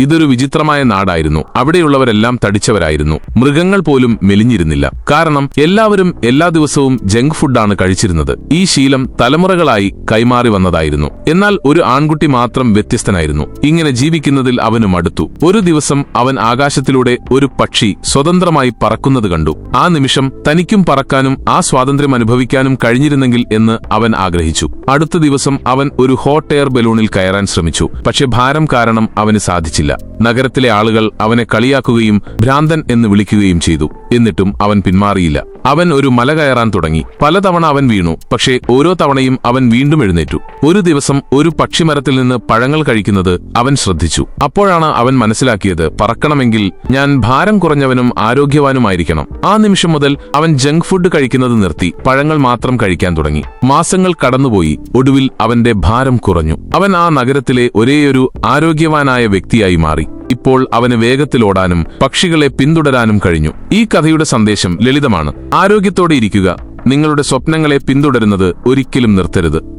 ഇതൊരു വിചിത്രമായ നാടായിരുന്നു. അവിടെയുള്ളവരെല്ലാം തടിച്ചവരായിരുന്നു. മൃഗങ്ങൾ പോലും മെലിഞ്ഞിരുന്നില്ല. കാരണം എല്ലാവരും എല്ലാ ദിവസവും ജങ്ക് ഫുഡാണ് കഴിച്ചിരുന്നത്. ഈ ശീലം തലമുറകളായി കൈമാറി വന്നതായിരുന്നു. എന്നാൽ ഒരു ആൺകുട്ടി മാത്രം വ്യത്യസ്തനായിരുന്നു. ഇങ്ങനെ ജീവിക്കുന്നതിൽ അവന് മടുത്തു. ഒരു ദിവസം അവൻ ആകാശത്തിലൂടെ ഒരു പക്ഷി സ്വതന്ത്രമായി പറക്കുന്നത് കണ്ടു. ആ നിമിഷം തനിക്കും പറക്കാനും ആ സ്വാതന്ത്ര്യം അനുഭവിക്കാനും കഴിഞ്ഞിരുന്നെങ്കിൽ എന്ന് അവൻ ആഗ്രഹിച്ചു. അടുത്ത ദിവസം അവൻ ഒരു ഹോട്ട് എയർ ബലൂണിൽ കയറാൻ ശ്രമിച്ചു. പക്ഷെ ഭാരം കാരണം അവന് സാധിച്ചില്ല. لا നഗരത്തിലെ ആളുകൾ അവനെ കളിയാക്കുകയും ഭ്രാന്തൻ എന്ന് വിളിക്കുകയും ചെയ്തു. എന്നിട്ടും അവൻ പിന്മാറിയില്ല. അവൻ ഒരു മല കയറാൻ തുടങ്ങി. പലതവണ അവൻ വീണു. പക്ഷേ ഓരോ തവണയും അവൻ വീണ്ടും എഴുന്നേറ്റു. ഒരു ദിവസം ഒരു പക്ഷിമരത്തിൽ നിന്ന് പഴങ്ങൾ കഴിക്കുന്നത് അവൻ ശ്രദ്ധിച്ചു. അപ്പോഴാണ് അവൻ മനസ്സിലാക്കിയത് പറക്കണമെങ്കിൽ ഞാൻ ഭാരം കുറഞ്ഞവനും ആരോഗ്യവാനുമായിരിക്കണം. ആ നിമിഷം മുതൽ അവൻ ജങ്ക് ഫുഡ് കഴിക്കുന്നത് നിർത്തി. പഴങ്ങൾ മാത്രം കഴിക്കാൻ തുടങ്ങി. മാസങ്ങൾ കടന്നുപോയി. ഒടുവിൽ അവന്റെ ഭാരം കുറഞ്ഞു. അവൻ ആ നഗരത്തിലെ ഒരേയൊരു ആരോഗ്യവാനായ വ്യക്തിയായി മാറി. ഇപ്പോൾ അവന് വേഗത്തിലോടാനും പക്ഷികളെ പിന്തുടരാനും കഴിഞ്ഞു. ഈ കഥയുടെ സന്ദേശം ലളിതമാണ്. ആരോഗ്യത്തോടെ ഇരിക്കുക. നിങ്ങളുടെ സ്വപ്നങ്ങളെ പിന്തുടരുന്നത് ഒരിക്കലും നിർത്തരുത്.